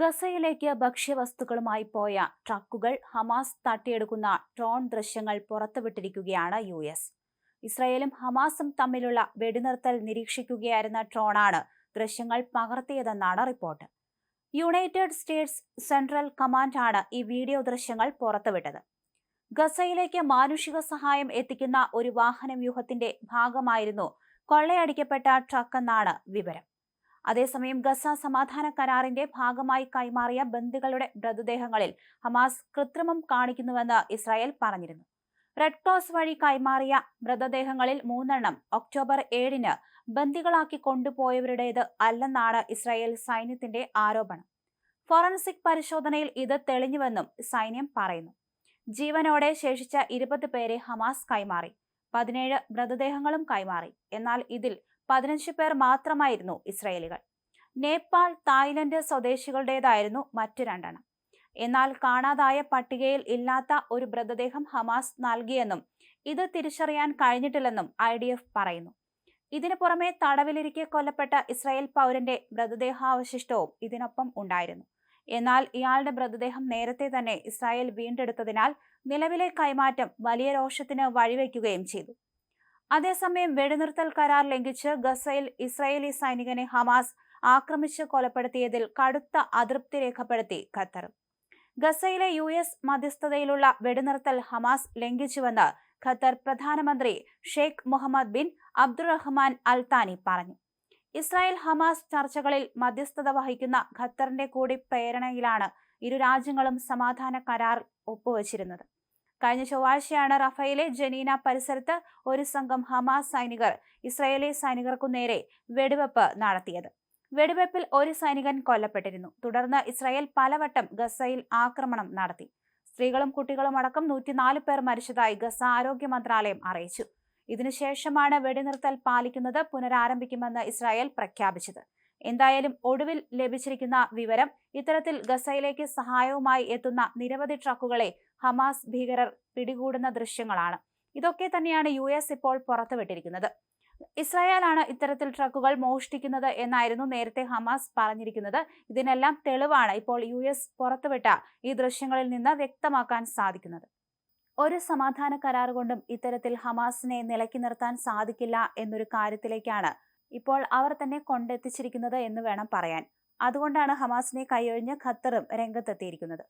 ഗസയിലേക്ക് ഭക്ഷ്യവസ്തുക്കളുമായി പോയ ട്രക്കുകൾ Hamas തട്ടിയെടുക്കുന്ന drone ദൃശ്യങ്ങൾ പുറത്തുവിട്ടിരിക്കുകയാണ് യു എസ്. ഇസ്രയേലും ഹമാസും തമ്മിലുള്ള വെടിനിർത്തൽ നിരീക്ഷിക്കുകയായിരുന്ന ഡ്രോണാണ് ദൃശ്യങ്ങൾ പകർത്തിയതെന്നാണ് റിപ്പോർട്ട്. യുണൈറ്റഡ് സ്റ്റേറ്റ്സ് സെൻട്രൽ കമാൻഡാണ് ഈ വീഡിയോ ദൃശ്യങ്ങൾ പുറത്തുവിട്ടത്. ഗസയിലേക്ക് മാനുഷിക സഹായം എത്തിക്കുന്ന ഒരു വാഹന വ്യൂഹത്തിന്റെ ഭാഗമായിരുന്നു കൊള്ളയടിക്കപ്പെട്ട ട്രക്കെന്നാണ് വിവരം. അതേസമയം ഗസ സമാധാന കരാറിന്റെ ഭാഗമായി കൈമാറിയ ബന്ദികളുടെ മൃതദേഹങ്ങളിൽ ഹമാസ് കൃത്രിമം കാണിക്കുന്നുവെന്ന് ഇസ്രായേൽ പറഞ്ഞിരുന്നു. റെഡ് ക്രോസ് വഴി കൈമാറിയ മൃതദേഹങ്ങളിൽ മൂന്നെണ്ണം ഒക്ടോബർ ഏഴിന് ബന്ദികളാക്കി കൊണ്ടുപോയവരുടേത് അല്ലെന്നാണ് ഇസ്രായേൽ സൈന്യത്തിന്റെ ആരോപണം. ഫോറൻസിക് പരിശോധനയിൽ ഇത് തെളിഞ്ഞുവെന്നും സൈന്യം പറയുന്നു. ജീവനോടെ ശേഷിച്ച ഇരുപത് പേരെ ഹമാസ് കൈമാറി പതിനേഴ് മൃതദേഹങ്ങളും കൈമാറി. എന്നാൽ ഇതിൽ പതിനഞ്ച് പേർ മാത്രമായിരുന്നു ഇസ്രയേലികൾ. നേപ്പാൾ തായ്ലൻഡ് സ്വദേശികളുടേതായിരുന്നു മറ്റു രണ്ടെണ്ണം. എന്നാൽ കാണാതായ പട്ടികയിൽ ഇല്ലാത്ത ഒരു മൃതദേഹം ഹമാസ് നൽകിയെന്നും ഇത് തിരിച്ചറിയാൻ കഴിഞ്ഞിട്ടില്ലെന്നും ഐ ഡി എഫ് പറയുന്നു. ഇതിനു പുറമെ തടവിലിരിക്കെ കൊല്ലപ്പെട്ട ഇസ്രായേൽ പൗരന്റെ മൃതദേഹാവശിഷ്ടവും ഇതിനൊപ്പം ഉണ്ടായിരുന്നു. എന്നാൽ ഇയാളുടെ മൃതദേഹം നേരത്തെ തന്നെ ഇസ്രായേൽ വീണ്ടെടുത്തതിനാൽ നിലവിലെ കൈമാറ്റം വലിയ രോഷത്തിന് വഴിവെക്കുകയും ചെയ്തു. അതേസമയം വെടിനിർത്തൽ കരാർ ലംഘിച്ച് ഗസയിൽ ഇസ്രായേലി സൈനികനെ ഹമാസ് ആക്രമിച്ച് കൊലപ്പെടുത്തിയതിൽ കടുത്ത അതൃപ്തി രേഖപ്പെടുത്തി ഖത്തർ. ഗസയിലെ യു എസ് മധ്യസ്ഥതയിലുള്ള വെടിനിർത്തൽ ഹമാസ് ലംഘിച്ചുവെന്ന് ഖത്തർ പ്രധാനമന്ത്രി Sheikh Mohammed bin Abdulrahman Al Thani പറഞ്ഞു. ഇസ്രായേൽ ഹമാസ് ചർച്ചകളിൽ മധ്യസ്ഥത വഹിക്കുന്ന ഖത്തറിന്റെ കൂടി പ്രേരണയിലാണ് ഇരു രാജ്യങ്ങളും സമാധാന കരാർ ഒപ്പുവച്ചിരുന്നത്. കഴിഞ്ഞ ചൊവ്വാഴ്ചയാണ് റഫയിലെ ജനീന പരിസരത്ത് ഒരു സംഘം ഹമാസ് സൈനികർ ഇസ്രായേലി സൈനികർക്കു നേരെ വെടിവെപ്പ് നടത്തിയത്. വെടിവെപ്പിൽ ഒരു സൈനികൻ കൊല്ലപ്പെട്ടിരുന്നു. തുടർന്ന് ഇസ്രായേൽ പലവട്ടം ഗസയിൽ ആക്രമണം നടത്തി. സ്ത്രീകളും കുട്ടികളും അടക്കം നൂറ്റിനാല് പേർ മരിച്ചതായി ഗസ ആരോഗ്യ മന്ത്രാലയം അറിയിച്ചു. ഇതിനുശേഷമാണ് വെടിനിർത്തൽ പാലിക്കുന്നത് പുനരാരംഭിക്കുമെന്ന് ഇസ്രായേൽ പ്രഖ്യാപിച്ചത്. എന്തായാലും ഒടുവിൽ ലഭിച്ചിരിക്കുന്ന വിവരം ഇത്തരത്തിൽ ഗസയിലേക്ക് സഹായവുമായി എത്തുന്ന നിരവധി ട്രക്കുകളെ ഹമാസ് ഭീകരർ പിടികൂടുന്ന ദൃശ്യങ്ങളാണ്. ഇതൊക്കെ തന്നെയാണ് യു എസ് ഇപ്പോൾ പുറത്തുവിട്ടിരിക്കുന്നത്. ഇസ്രായേലാണ് ഇത്തരത്തിൽ ട്രക്കുകൾ മോഷ്ടിക്കുന്നത് എന്നായിരുന്നു നേരത്തെ ഹമാസ് പറഞ്ഞിരിക്കുന്നത്. ഇതിനെല്ലാം തെളിവാണ് ഇപ്പോൾ യു എസ് പുറത്തുവിട്ട ഈ ദൃശ്യങ്ങളിൽ നിന്ന് വ്യക്തമാക്കാൻ സാധിക്കുന്നത്. ഒരു സമാധാന കരാർ കൊണ്ടും ഇത്തരത്തിൽ ഹമാസിനെ നിലക്കി നിർത്താൻ സാധിക്കില്ല എന്നൊരു കാര്യത്തിലേക്കാണ് ഇപ്പോൾ അവർ തന്നെ കൊണ്ടെത്തിച്ചിരിക്കുന്നത് എന്ന് വേണം പറയാൻ. അതുകൊണ്ടാണ് ഹമാസിനെ കൈയൊഴിഞ്ഞ് ഖത്തറും രംഗത്തെത്തിയിരിക്കുന്നത്.